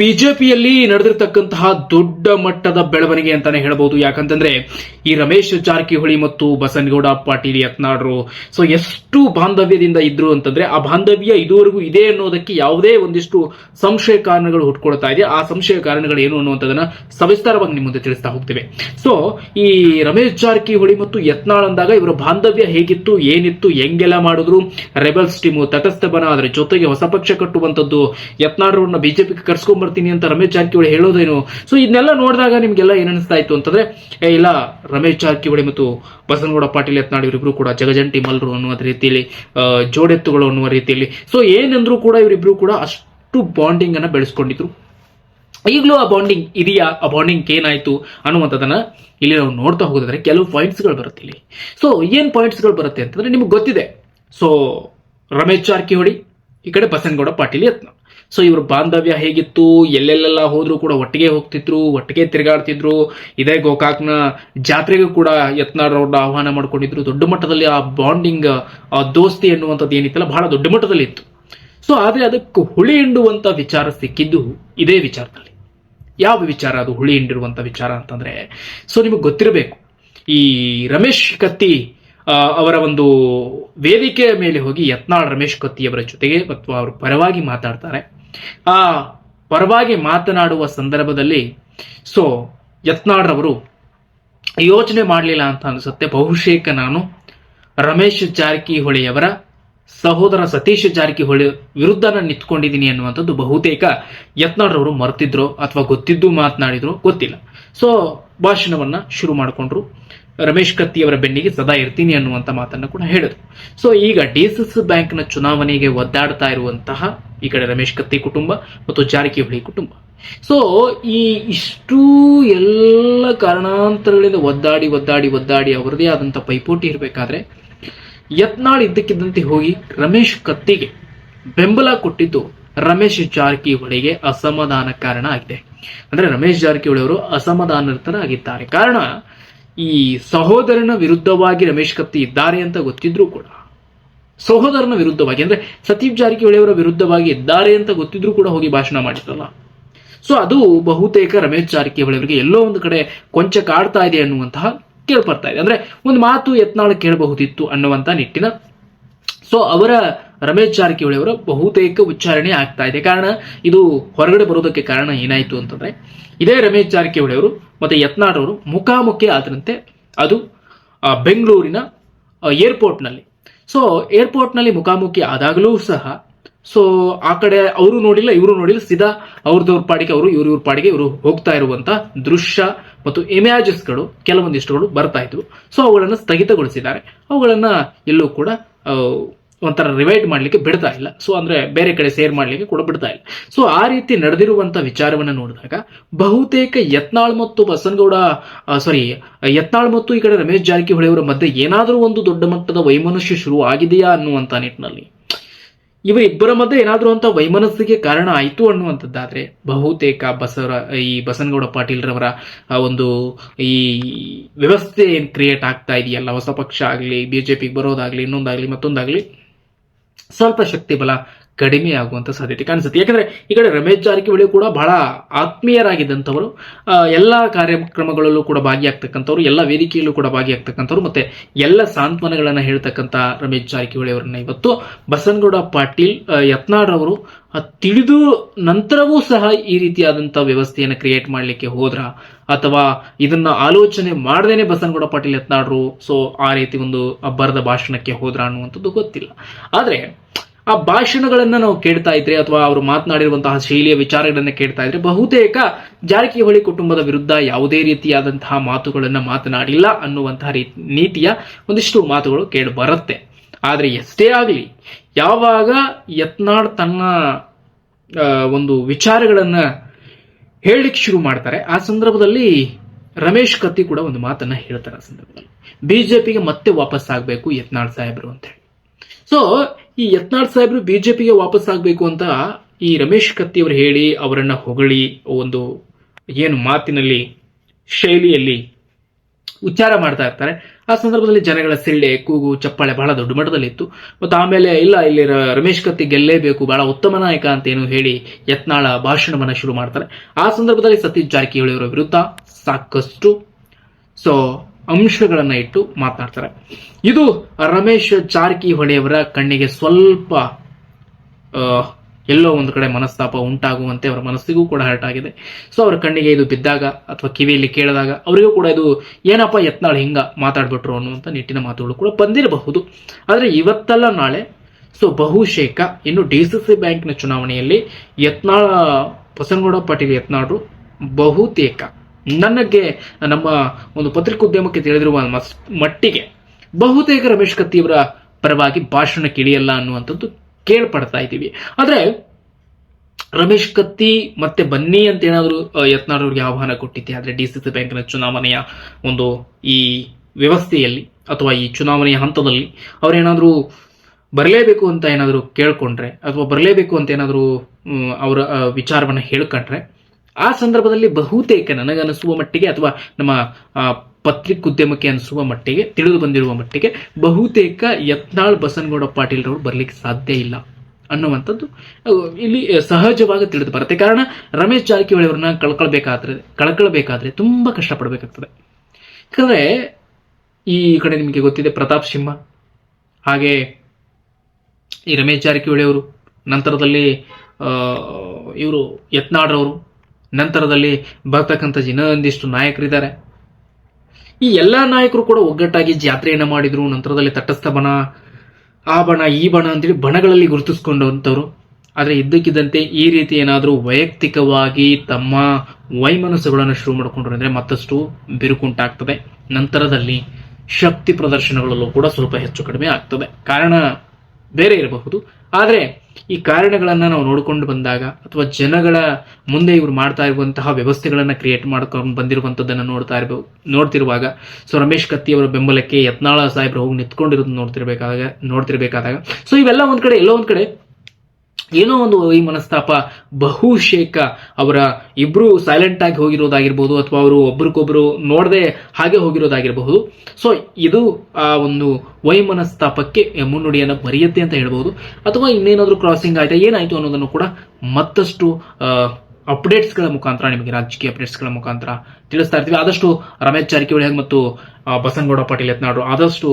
ಬಿಜೆಪಿಯಲ್ಲಿ ನಡೆದಿರತಕ್ಕಂತಹ ದೊಡ್ಡ ಮಟ್ಟದ ಬೆಳವಣಿಗೆ ಅಂತಾನೆ ಹೇಳಬಹುದು ಯಾಕಂತಂದ್ರೆ ಈ ರಮೇಶ್ ಜಾರಕಿಹೊಳಿ ಮತ್ತು ಬಸನಗೌಡ ಪಾಟೀಲ್ ಯತ್ನಾಡ್ರು ಸೊ ಎಷ್ಟು ಬಾಂಧವ್ಯದಿಂದ ಇದ್ರು ಅಂತಂದ್ರೆ ಆ ಬಾಂಧವ್ಯ ಇದುವರೆಗೂ ಇದೆ ಅನ್ನೋದಕ್ಕೆ ಯಾವುದೇ ಒಂದಿಷ್ಟು ಸಂಶಯ ಕಾರಣಗಳು ಹುಟ್ಕೊಳ್ತಾ ಇದೆ. ಆ ಸಂಶಯ ಕಾರಣಗಳು ಏನು ಅನ್ನುವಂಥದ್ದನ್ನ ಸವಿಸ್ತಾರವಾಗಿ ನಿಮ್ಮ ಮುಂದೆ ತಿಳಿಸ್ತಾ ಹೋಗ್ತೇವೆ. ಸೊ ಈ ರಮೇಶ್ ಜಾರಕಿಹೊಳಿ ಮತ್ತು ಯತ್ನಾಳ್ ಅಂದಾಗ ಇವರ ಬಾಂಧವ್ಯ ಹೇಗಿತ್ತು, ಏನಿತ್ತು, ಹೆಂಗೆಲ್ಲ ಮಾಡಿದ್ರು, ರೆಬಲ್ಸ್ ಟೀಮು ತಟಸ್ಥ ಬನ ಅದರ ಜೊತೆಗೆ ಹೊಸ ಪಕ್ಷ ಕಟ್ಟುವಂತದ್ದು ಯತ್ನಾಳ್ರವ್ರನ್ನ ಬಿಜೆಪಿಗೆ ಕರ್ಸ್ಕೊಂಡ್ ಬರ್ತೀನಿ ಅಂತ ರಮೇಶ್ ಜಾರಕಿಹೊಳಿ ಹೇಳೋದೇನು? ಸೊ ಇದನ್ನೆಲ್ಲ ನೋಡಿದಾಗ ನಿಮ್ಗೆಲ್ಲ ಏನಿಸ್ತಾ ಇತ್ತು ಅಂತಂದ್ರೆ, ಏ, ಇಲ್ಲ, ರಮೇಶ್ ಜಾರಕಿಹೊಳಿ ಮತ್ತು ಬಸನಗೌಡ ಪಾಟೀಲ್ ಯತ್ನಾಳ್ ಇವರಿಬ್ರು ಕೂಡ ಜಗಜಂಟಿ ಮಲ್ರು ಅನ್ನುವ ರೀತಿಯಲ್ಲಿ ಜೋಡೆತ್ತುಗಳು ಅನ್ನುವ ರೀತಿಯಲ್ಲಿ. ಸೊ ಏನಂದ್ರೂ ಕೂಡ ಇವರಿಬ್ರು ಕೂಡ ಅಷ್ಟು ಬಾಂಡಿಂಗ್ ಅನ್ನ ಬೆಳೆಸ್ಕೊಂಡಿದ್ರು. ಈಗಲೂ ಆ ಬಾಂಡಿಂಗ್ ಇದೆಯಾ? ಆ ಬಾಂಡಿಂಗ್ ಏನಾಯ್ತು ಅನ್ನುವಂಥದ್ದನ್ನ ಇಲ್ಲಿ ನಾವು ನೋಡ್ತಾ ಹೋಗೋದಾದ್ರೆ ಕೆಲವು ಪಾಯಿಂಟ್ಸ್ಗಳು ಬರುತ್ತೆ ಇಲ್ಲಿ. ಸೊ ಏನ್ ಪಾಯಿಂಟ್ಸ್ಗಳು ಬರುತ್ತೆ ಅಂತಂದ್ರೆ ನಿಮ್ಗೆ ಗೊತ್ತಿದೆ. ಸೊ ರಮೇಶ್ ಜಾರಕಿಹೊಳಿ, ಈ ಕಡೆ ಬಸನಗೌಡ ಪಾಟೀಲ್ ಯತ್ನ ಸೊ ಇವ್ರ ಬಾಂಧವ್ಯ ಹೇಗಿತ್ತು? ಎಲ್ಲೆಲ್ಲೆಲ್ಲ ಹೋದ್ರು ಕೂಡ ಒಟ್ಟಿಗೆ ಹೋಗ್ತಿದ್ರು, ಒಟ್ಟಿಗೆ ತಿರುಗಾಡ್ತಿದ್ರು. ಇದೇ ಗೋಕಾಕ್ನ ಜಾತ್ರೆಗೂ ಕೂಡ ಯತ್ನಾಡ್ರವ್ರನ್ನ ಆಹ್ವಾನ ಮಾಡ್ಕೊಂಡಿದ್ರು. ದೊಡ್ಡ ಮಟ್ಟದಲ್ಲಿ ಆ ಬಾಂಡಿಂಗ್ ಆ ದೋಸ್ತಿ ಎನ್ನುವಂಥದ್ದು ಏನಿತ್ತಲ್ಲ, ಬಹಳ ದೊಡ್ಡ ಮಟ್ಟದಲ್ಲಿ ಇತ್ತು. ಸೊ ಆದ್ರೆ ಅದಕ್ಕೆ ಹುಳಿ ಹಿಂಡುವಂತ ವಿಚಾರ ಸಿಕ್ಕಿದ್ದು ಇದೇ ವಿಚಾರದಲ್ಲಿ. ಯಾವ ವಿಚಾರ ಅದು ಹುಳಿ ಹಿಂಡಿರುವಂತ ವಿಚಾರ ಅಂತಂದ್ರೆ? ಸೊ ನಿಮಗೆ ಗೊತ್ತಿರಬೇಕು, ಈ ರಮೇಶ್ ಕತ್ತಿ ಅವರ ಒಂದು ವೇದಿಕೆಯ ಮೇಲೆ ಹೋಗಿ ಯತ್ನಾಳ್ ರಮೇಶ್ ಕತ್ತಿಯವರ ಜೊತೆಗೆ ಮತ್ತು ಅವ್ರ ಪರವಾಗಿ ಮಾತಾಡ್ತಾರೆ. ಆ ಪರವಾಗಿ ಮಾತನಾಡುವ ಸಂದರ್ಭದಲ್ಲಿ ಸೊ ಯತ್ನಾಡ್ರವರು ಯೋಚನೆ ಮಾಡಲಿಲ್ಲ ಅಂತ ಅನಿಸುತ್ತೆ. ಬಹುಶೇಕ ನಾನು ರಮೇಶ್ ಜಾರಕಿಹೊಳಿಯವರ ಸಹೋದರ ಸತೀಶ್ ಜಾರಕಿಹೊಳಿ ವಿರುದ್ಧ ನಾನು ನಿಂತ್ಕೊಂಡಿದ್ದೀನಿ ಅನ್ನುವಂಥದ್ದು ಬಹುತೇಕ ಯತ್ನಾಡ್ರವರು ಮರೆತಿದ್ರು ಅಥವಾ ಗೊತ್ತಿದ್ದು ಮಾತನಾಡಿದ್ರು ಗೊತ್ತಿಲ್ಲ. ಸೊ ಭಾಷಣವನ್ನ ಶುರು ಮಾಡಿಕೊಂಡ್ರು. ರಮೇಶ್ ಕತ್ತಿಯವರ ಬೆನ್ನಿಗೆ ಸದಾ ಇರ್ತೀನಿ ಅನ್ನುವಂತ ಮಾತನ್ನ ಕೂಡ ಹೇಳಿದ್ರು. ಸೊ ಈಗ ಡಿಸಿಸಿ ಬ್ಯಾಂಕ್ನ ಚುನಾವಣೆಗೆ ಒದ್ದಾಡ್ತಾ ಇರುವಂತಹ ಈ ಕಡೆ ರಮೇಶ್ ಕತ್ತಿ ಕುಟುಂಬ ಮತ್ತು ಜಾರಕಿಹೊಳಿ ಕುಟುಂಬ. ಸೊ ಈ ಇಷ್ಟು ಎಲ್ಲ ಕಾರಣಾಂತರಗಳಿಂದ ಒದ್ದಾಡಿ ಒದ್ದಾಡಿ ಒದ್ದಾಡಿ ಅವರದೇ ಆದಂತ ಪೈಪೋಟಿ ಇರಬೇಕಾದ್ರೆ, ಯತ್ನಾಳ್ ಇದ್ದಕ್ಕಿದ್ದಂತೆ ಹೋಗಿ ರಮೇಶ್ ಕತ್ತಿಗೆ ಬೆಂಬಲ ಕೊಟ್ಟಿದ್ದು ರಮೇಶ್ ಜಾರಕಿಹೊಳಿಗೆ ಅಸಮಾಧಾನ ಕಾರಣ ಆಗಿದೆ. ಅಂದ್ರೆ ರಮೇಶ್ ಜಾರಕಿಹೊಳಿ ಅವರು ಅಸಮಾಧಾನತರಾಗಿದ್ದಾರೆ ಕಾರಣ, ಈ ಸಹೋದರನ ವಿರುದ್ಧವಾಗಿ ರಮೇಶ್ ಕತ್ತಿ ಇದ್ದಾರೆ ಅಂತ ಗೊತ್ತಿದ್ರೂ ಕೂಡ ಸಹೋದರನ ವಿರುದ್ಧವಾಗಿ, ಅಂದ್ರೆ ಸತೀಪ್ ಜಾರಕಿಹೊಳಿಯವರ ವಿರುದ್ಧವಾಗಿ ಇದ್ದಾರೆ ಅಂತ ಗೊತ್ತಿದ್ರೂ ಕೂಡ ಹೋಗಿ ಭಾಷಣ ಮಾಡಿದ್ರಲ್ಲ. ಸೊ ಅದು ಬಹುತೇಕ ರಮೇಶ್ ಜಾರಕಿಹೊಳಿ ಅವರಿಗೆ ಎಲ್ಲೋ ಒಂದು ಕಡೆ ಕೊಂಚ ಕಾಡ್ತಾ ಇದೆ ಅನ್ನುವಂತಹ ಕೇಳ್ಪಡ್ತಾ ಇದೆ. ಅಂದ್ರೆ ಒಂದು ಮಾತು ಯತ್ನಾಳ ಕೇಳಬಹುದಿತ್ತು ಅನ್ನುವಂತ ನಿಟ್ಟಿನ. ಸೊ ಅವರ ರಮೇಶ್ ಜಾರಕಿಹೊಳಿ ಅವರ ಬಹುತೇಕ ಉಚ್ಚಾರಣೆ ಆಗ್ತಾ ಇದೆ. ಕಾರಣ, ಇದು ಹೊರಗಡೆ ಬರೋದಕ್ಕೆ ಕಾರಣ ಏನಾಯ್ತು ಅಂತಂದ್ರೆ, ಇದೇ ರಮೇಶ್ ಜಾರಕಿಹೊಳಿ ಅವರು ಮತ್ತೆ ಯತ್ನಾಳ್ ಅವರು ಮುಖಾಮುಖಿ ಆದ್ರಂತೆ ಅದು ಬೆಂಗಳೂರಿನ ಏರ್ಪೋರ್ಟ್ನಲ್ಲಿ ಸೊ ಏರ್ಪೋರ್ಟ್ನಲ್ಲಿ ಮುಖಾಮುಖಿ ಆದಾಗಲೂ ಸಹ ಸೊ ಆ ಕಡೆ ಅವರು ನೋಡಿಲ್ಲ, ಇವರು ನೋಡಿಲ್ಲ, ಸೀದಾ ಅವ್ರದವ್ರ ಪಾಡಿಗೆ ಅವರು, ಇವ್ರ ಇವ್ರ ಪಾಡಿಗೆ ಇವರು ಹೋಗ್ತಾ ಇರುವಂತ ದೃಶ್ಯ ಮತ್ತು ಇಮ್ಯಾಜಸ್ಗಳು ಕೆಲವೊಂದಿಷ್ಟುಗಳು ಬರ್ತಾ ಇದ್ವು. ಸೊ ಅವುಗಳನ್ನು ಸ್ಥಗಿತಗೊಳಿಸಿದ್ದಾರೆ. ಅವುಗಳನ್ನ ಎಲ್ಲೂ ಕೂಡ ಒಂಥರ ರಿವೈಡ್ ಮಾಡ್ಲಿಕ್ಕೆ ಬಿಡ್ತಾ ಇಲ್ಲ. ಸೊ ಅಂದ್ರೆ ಬೇರೆ ಕಡೆ ಸೇರ್ ಮಾಡ್ಲಿಕ್ಕೆ ಕೂಡ ಬಿಡ್ತಾ ಇಲ್ಲ. ಸೊ ಆ ರೀತಿ ನಡೆದಿರುವಂಥ ವಿಚಾರವನ್ನ ನೋಡಿದಾಗ ಬಹುತೇಕ ಯತ್ನಾಳ್ ಮತ್ತು ಬಸನಗೌಡ ಸಾರಿ ಯತ್ನಾಳ್ ಮತ್ತು ಈ ಕಡೆ ರಮೇಶ್ ಜಾರಕಿಹೊಳಿ ಅವರ ಮಧ್ಯೆ ಏನಾದರೂ ಒಂದು ದೊಡ್ಡ ಮಟ್ಟದ ವೈಮನಸ್ಸು ಶುರು ಆಗಿದೆಯಾ ಅನ್ನುವಂತ ನಿಟ್ಟಿನಲ್ಲಿ. ಇವರಿಬ್ಬರ ಮಧ್ಯೆ ಏನಾದರೂ ಅಂತ ವೈಮನಸ್ಸಿಗೆ ಕಾರಣ ಆಯಿತು ಅನ್ನುವಂಥದ್ದಾದ್ರೆ ಬಹುತೇಕ ಬಸವರ ಈ ಬಸನಗೌಡ ಪಾಟೀಲ್ರವರ ಒಂದು ಈ ವ್ಯವಸ್ಥೆ ಏನ್ ಕ್ರಿಯೇಟ್ ಆಗ್ತಾ ಇದೆಯಲ್ಲ? ಹೊಸ ಪಕ್ಷ ಆಗಲಿ ಪಿಗೆ ಬರೋದಾಗ್ಲಿ, ಇನ್ನೊಂದಾಗ್ಲಿ, ಮತ್ತೊಂದಾಗ್ಲಿ? ಸ್ವಲ್ಪ ಶಕ್ತಿ ಬಲ. ಕಡಿಮೆ ಆಗುವಂತ ಸಾಧ್ಯತೆ ಕಾಣಿಸುತ್ತೆ. ಯಾಕಂದ್ರೆ ಈ ಕಡೆ ರಮೇಶ್ ಜಾರಕಿಹೊಳಿ ಕೂಡ ಬಹಳ ಆತ್ಮೀಯರಾಗಿದ್ದಂಥವರು ಎಲ್ಲ ಕಾರ್ಯಕ್ರಮಗಳಲ್ಲೂ ಕೂಡ ಭಾಗಿಯಾಗ್ತಕ್ಕಂಥವ್ರು, ಎಲ್ಲ ವೇದಿಕೆಯಲ್ಲೂ ಕೂಡ ಭಾಗಿಯಾಗ್ತಕ್ಕಂಥವ್ರು, ಮತ್ತೆ ಎಲ್ಲ ಸಾಂತ್ವನಗಳನ್ನ ಹೇಳ್ತಕ್ಕಂಥ ರಮೇಶ್ ಜಾರಕಿಹೊಳಿ ಅವರನ್ನ ಇವತ್ತು ಬಸನಗೌಡ ಪಾಟೀಲ್ ಯತ್ನಾಡ್ರವರು ತಿಳಿದು ನಂತರವೂ ಸಹ ಈ ರೀತಿಯಾದಂಥ ವ್ಯವಸ್ಥೆಯನ್ನು ಕ್ರಿಯೇಟ್ ಮಾಡಲಿಕ್ಕೆ ಹೋದ್ರ ಅಥವಾ ಇದನ್ನ ಆಲೋಚನೆ ಮಾಡದೇನೆ ಬಸನಗೌಡ ಪಾಟೀಲ್ ಯತ್ನಾಡ್ರು ಸೊ ಆ ರೀತಿ ಒಂದು ಅಬ್ಬರದ ಭಾಷಣಕ್ಕೆ ಹೋದ್ರ ಅನ್ನುವಂಥದ್ದು ಗೊತ್ತಿಲ್ಲ. ಆದ್ರೆ ಆ ಭಾಷಣಗಳನ್ನ ನಾವು ಕೇಳ್ತಾ ಇದ್ರೆ ಅಥವಾ ಅವರು ಮಾತನಾಡಿರುವಂತಹ ಶೈಲಿಯ ವಿಚಾರಗಳನ್ನ ಕೇಳ್ತಾ ಇದ್ರೆ ಬಹುತೇಕ ಜಾರಕಿಹೊಳಿ ಕುಟುಂಬದ ವಿರುದ್ಧ ಯಾವುದೇ ರೀತಿಯಾದಂತಹ ಮಾತುಗಳನ್ನ ಮಾತನಾಡಿಲ್ಲ ಅನ್ನುವಂತಹ ನೀತಿಯ ಒಂದಿಷ್ಟು ಮಾತುಗಳು ಕೇಳಿ ಬರುತ್ತೆ ಆದ್ರೆ ಎಷ್ಟೇ ಆಗಲಿ, ಯಾವಾಗ ಯತ್ನಾಳ್ ತನ್ನ ಒಂದು ವಿಚಾರಗಳನ್ನ ಹೇಳಲಿಕ್ಕೆ ಶುರು ಮಾಡ್ತಾರೆ, ಆ ಸಂದರ್ಭದಲ್ಲಿ ರಮೇಶ್ ಕತ್ತಿ ಕೂಡ ಒಂದು ಮಾತನ್ನ ಹೇಳ್ತಾರೆ ಆ ಸಂದರ್ಭದಲ್ಲಿ. ಬಿಜೆಪಿಗೆ ಮತ್ತೆ ವಾಪಸ್ ಆಗಬೇಕು ಯತ್ನಾಳ್ ಸಾಹೇಬರು ಅಂತ ಹೇಳಿ. ಸೊ ಈ ಯತ್ನಾಳ್ ಸಾಹೇಬ್ರು ಬಿಜೆಪಿಗೆ ವಾಪಸ್ ಆಗಬೇಕು ಅಂತ ಈ ರಮೇಶ್ ಕತ್ತಿ ಅವರು ಹೇಳಿ ಅವರನ್ನ ಹೊಗಳಿ ಒಂದು ಏನು ಮಾತಿನಲ್ಲಿ, ಶೈಲಿಯಲ್ಲಿ ಉಚ್ಚಾರ ಮಾಡ್ತಾ ಇರ್ತಾರೆ. ಆ ಸಂದರ್ಭದಲ್ಲಿ ಜನಗಳ ಸಿಳ್ಳೆ, ಕೂಗು, ಚಪ್ಪಾಳೆ ಬಹಳ ದೊಡ್ಡ ಮಟ್ಟದಲ್ಲಿತ್ತು ಮತ್ತು ಆಮೇಲೆ, ಇಲ್ಲ, ಇಲ್ಲಿ ರಮೇಶ್ ಕತ್ತಿ ಗೆಲ್ಲೇಬೇಕು, ಬಹಳ ಉತ್ತಮ ನಾಯಕ ಅಂತ ಏನು ಹೇಳಿ ಯತ್ನಾಳ ಭಾಷಣವನ್ನು ಶುರು ಮಾಡ್ತಾರೆ. ಆ ಸಂದರ್ಭದಲ್ಲಿ ಸತೀಶ್ ಜಾರಕಿಹೊಳಿ ಅವರ ವಿರುದ್ಧ ಸಾಕಷ್ಟು, ಸೊ ಅಂಶಗಳನ್ನ ಇಟ್ಟು ಮಾತಾಡ್ತಾರೆ. ಇದು ರಮೇಶ್ ಜಾರಕಿಹೊಳಿಯವರ ಕಣ್ಣಿಗೆ ಸ್ವಲ್ಪ ಎಲ್ಲೋ ಒಂದು ಕಡೆ ಮನಸ್ತಾಪ ಉಂಟಾಗುವಂತೆ ಅವರ ಮನಸ್ಸಿಗೂ ಕೂಡ ಹರ್ಟ್ ಆಗಿದೆ. ಸೊ ಅವರ ಕಣ್ಣಿಗೆ ಇದು ಬಿದ್ದಾಗ ಅಥವಾ ಕಿವಿಯಲ್ಲಿ ಕೇಳಿದಾಗ ಅವರಿಗೂ ಕೂಡ ಇದು ಏನಪ್ಪ ಯತ್ನಾಳ್ ಹಿಂಗ ಮಾತಾಡ್ಬಿಟ್ರು ಅನ್ನುವಂಥ ನಿಟ್ಟಿನ ಮಾತುಗಳು ಕೂಡ ಬಂದಿರಬಹುದು. ಆದರೆ ಇವತ್ತಲ್ಲ ನಾಳೆ ಸೊ ಬಹುಶೇಕ ಇನ್ನು ಡಿ ಸಿ ಸಿ ಬ್ಯಾಂಕ್ನ ಚುನಾವಣೆಯಲ್ಲಿ ಯತ್ನಾಳ, ಬಸನಗೌಡ ಪಾಟೀಲ್ ಯತ್ನಾಳ್ರು ಬಹುತೇಕ ನನಗೆ ನಮ್ಮ ಒಂದು ಪತ್ರಿಕೋದ್ಯಮಕ್ಕೆ ತಿಳಿದಿರುವ ಮಟ್ಟಿಗೆ ಬಹುತೇಕ ರಮೇಶ್ ಕತ್ತಿಯವರ ಪರವಾಗಿ ಭಾಷಣ ಇಳಿಯಲ್ಲ ಅನ್ನುವಂಥದ್ದು ಕೇಳ್ಪಡ್ತಾ ಇದ್ದೀವಿ. ಆದರೆ, ರಮೇಶ್ ಕತ್ತಿ ಮತ್ತೆ ಬನ್ನಿ ಅಂತ ಏನಾದರೂ ಯತ್ನಾಡವ್ರಿಗೆ ಆಹ್ವಾನ ಕೊಟ್ಟಿದ್ದೆ. ಆದರೆ ಡಿ ಸಿ ಸಿ ಬ್ಯಾಂಕ್ನ ಚುನಾವಣೆಯ ಒಂದು ಈ ವ್ಯವಸ್ಥೆಯಲ್ಲಿ ಅಥವಾ ಈ ಚುನಾವಣೆಯ ಹಂತದಲ್ಲಿ ಅವರೇನಾದರೂ ಬರಲೇಬೇಕು ಅಂತ ಏನಾದರೂ ಕೇಳ್ಕೊಂಡ್ರೆ ಅಥವಾ ಬರಲೇಬೇಕು ಅಂತ ಏನಾದರೂ ಅವರ ವಿಚಾರವನ್ನ ಹೇಳ್ಕೊಂಡ್ರೆ ಆ ಸಂದರ್ಭದಲ್ಲಿ ಬಹುತೇಕ ನನಗನಿಸುವ ಮಟ್ಟಿಗೆ ಅಥವಾ ನಮ್ಮ ಪತ್ರಿಕೋದ್ಯಮಕ್ಕೆ ಅನಿಸುವ ಮಟ್ಟಿಗೆ, ತಿಳಿದು ಬಂದಿರುವ ಮಟ್ಟಿಗೆ ಬಹುತೇಕ ಯತ್ನಾಳ್ ಬಸನಗೌಡ ಪಾಟೀಲ್ ರವರು ಬರ್ಲಿಕ್ಕೆ ಸಾಧ್ಯ ಇಲ್ಲ ಅನ್ನುವಂಥದ್ದು. ಇಲ್ಲಿ ಸಹಜವಾಗಿ ತಿಳಿದು ಬರುತ್ತೆ. ಕಾರಣ ರಮೇಶ್ ಜಾರಕಿಹೊಳಿ ಅವರನ್ನ ಕಳ್ಕೊಳ್ಬೇಕಾದ್ರೆ ಕಳ್ಕೊಳ್ಬೇಕಾದ್ರೆ ತುಂಬಾ ಕಷ್ಟಪಡಬೇಕಾಗ್ತದೆ. ಯಾಕಂದ್ರೆ ಈ ಕಡೆ ನಿಮಗೆ ಗೊತ್ತಿದೆ ಪ್ರತಾಪ್ ಸಿಂಹ, ಹಾಗೆ ಈ ರಮೇಶ್ ಜಾರಕಿಹೊಳಿ ಅವರು, ನಂತರದಲ್ಲಿ ಇವರು ಯತ್ನಾಡ್ರವರು ನಂತರದಲ್ಲಿ ಬರ್ತಕ್ಕಂಥ ಇನ್ನೊಂದಿಷ್ಟು ನಾಯಕರಿದ್ದಾರೆ. ಈ ಎಲ್ಲ ನಾಯಕರು ಕೂಡ ಒಗ್ಗಟ್ಟಾಗಿ ಜಾತ್ರೆಯನ್ನು ಮಾಡಿದ್ರು, ನಂತರದಲ್ಲಿ ತಟಸ್ಥ ಬಣ, ಆ ಬಣ, ಈ ಬಣ ಅಂತೇಳಿ ಬಣಗಳಲ್ಲಿ ಗುರುತಿಸ್ಕೊಂಡಂಥವ್ರು. ಆದರೆ ಇದ್ದಕ್ಕಿದ್ದಂತೆ ಈ ರೀತಿ ಏನಾದರೂ ವೈಯಕ್ತಿಕವಾಗಿ ತಮ್ಮ ವೈಮನಸ್ಸುಗಳನ್ನು ಶುರು ಮಾಡಿಕೊಂಡ್ರು ಅಂದ್ರೆ ಮತ್ತಷ್ಟು ಬಿರುಕುಂಟಾಗ್ತದೆ. ನಂತರದಲ್ಲಿ ಶಕ್ತಿ ಪ್ರದರ್ಶನಗಳಲ್ಲೂ ಕೂಡ ಸ್ವಲ್ಪ ಹೆಚ್ಚು ಕಡಿಮೆ ಆಗ್ತದೆ. ಕಾರಣ ಬೇರೆ ಇರಬಹುದು. ಆದ್ರೆ ಈ ಕಾರಣಗಳನ್ನ ನಾವು ನೋಡಿಕೊಂಡು ಬಂದಾಗ ಅಥವಾ ಜನಗಳ ಮುಂದೆ ಇವರು ಮಾಡ್ತಾ ಇರುವಂತಹ ವ್ಯವಸ್ಥೆಗಳನ್ನ ಕ್ರಿಯೇಟ್ ಮಾಡ್ಕೊಂಡು ಬಂದಿರುವಂತದ್ದನ್ನ ನೋಡ್ತಾ ಇರ್ಬೋದು ನೋಡ್ತಿರುವಾಗ ಸೊ ರಮೇಶ್ ಕತ್ತಿ ಅವರ ಬೆಂಬಲಕ್ಕೆ ಯತ್ನಾಳ ಸಾಹೇಬ್ರು ಹೋಗಿ ನಿಂತ್ಕೊಂಡಿರೋದು ನೋಡ್ತಿರ್ಬೇಕಾದಾಗ ನೋಡ್ತಿರ್ಬೇಕಾದಾಗ ಸೊ ಇವೆಲ್ಲ ಒಂದ್ ಕಡೆ, ಎಲ್ಲೋ ಒಂದ್ ಕಡೆ ಏನೋ ಒಂದು ಈ ಮನಸ್ತಾಪ, ಬಹುಶೇಕ ಅವರ ಇಬ್ರು ಸೈಲೆಂಟ್ ಆಗಿ ಹೋಗಿರೋದಾಗಿರ್ಬೋದು ಅಥವಾ ಅವರು ಒಬ್ರಿಗೊಬ್ರು ನೋಡದೆ ಹಾಗೆ ಹೋಗಿರೋದಾಗಿರಬಹುದು. ಸೊ ಇದು ಆ ಒಂದು ವೈಮನಸ್ತಾಪಕ್ಕೆ ಮುನ್ನುಡಿಯನ್ನು ಬರೆಯುತ್ತೆ ಅಂತ ಹೇಳ್ಬೋದು. ಅಥವಾ ಇನ್ನೇನಾದ್ರೂ ಕ್ರಾಸಿಂಗ್ ಆಯ್ತಾ, ಏನಾಯ್ತು ಅನ್ನೋದನ್ನು ಕೂಡ ಮತ್ತಷ್ಟು ಅಪ್ಡೇಟ್ಸ್ಗಳ ಮುಖಾಂತರ, ನಿಮಗೆ ರಾಜಕೀಯ ಅಪ್ಡೇಟ್ಸ್ಗಳ ಮುಖಾಂತರ ತಿಳಿಸ್ತಾ ಇರ್ತೀವಿ. ಆದಷ್ಟು ರಮೇಶ್ ಜಾರಕಿಹೊಳಿ ಮತ್ತು ಬಸನಗೌಡ ಪಾಟೀಲ್ ಯತ್ನಾಡು ಆದಷ್ಟು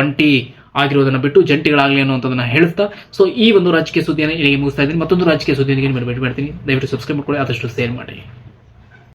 ಒಂಟಿ ಆಗಿರೋದನ್ನ ಬಿಟ್ಟು ಜಂಟಿಗಳಾಗಲಿ ಅನ್ನುವಂಥದನ್ನ ಹೇಳ್ತಾ ಸೊ ಈ ಒಂದು ರಾಜಕೀಯ ಸುದ್ದಿಯನ್ನು ಇಲ್ಲಿಗೆ ಮುಗಿಸ್ತಾ ಇದ್ದೀನಿ. ಮತ್ತೊಂದು ರಾಜಕೀಯ ಸುದ್ದಿಯೊಂದಿಗೆ ಮಾಡಿ ಭೇಟಿ ಮಾಡ್ತೀನಿ. ದಯವಿಟ್ಟು ಸಬ್ಸ್ಕ್ರೈಬ್ ಮಾಡ್ಕೊಳ್ಳಿ, ಆದಷ್ಟು ಶೇರ್ ಮಾಡಿ.